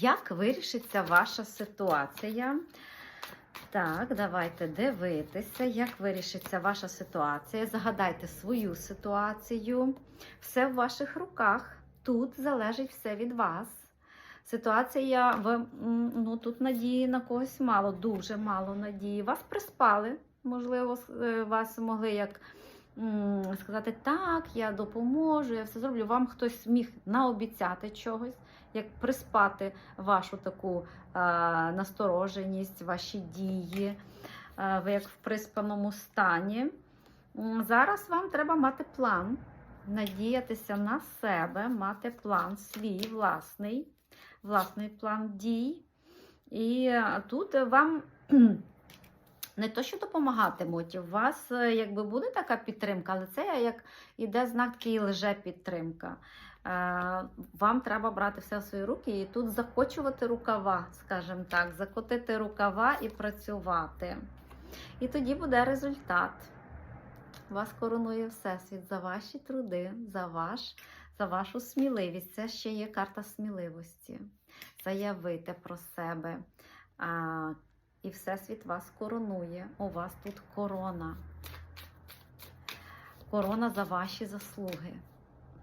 Як вирішиться ваша ситуація? Так, давайте дивитися, як вирішиться ваша ситуація. Загадайте свою ситуацію. Все в ваших руках. Тут залежить все від вас. Ситуація в ну тут надії на когось мало, дуже мало надії. Вас приспали. Можливо, е, вас могли як сказати, так, я допоможу, я все зроблю. Вам хтось міг наобіцяти чогось, як приспати вашу таку настороженість, ваші дії, ви як в приспаному стані. Зараз вам треба мати план, надіятися на себе, мати план свій власний, власний план дій. І тут вам не то, що допомагатимуть, у вас е, якби буде така підтримка, але це як іде знак такий лже підтримка. Е, Вам треба брати все в свої руки і тут закочувати рукава, скажімо так, закотити рукава і працювати. І тоді буде результат. Вас коронує Всесвіт за ваші труди, за, ваш, за вашу сміливість. Це ще є карта сміливості. Заявити про себе. І Всесвіт вас коронує. У вас тут корона. Корона за ваші заслуги.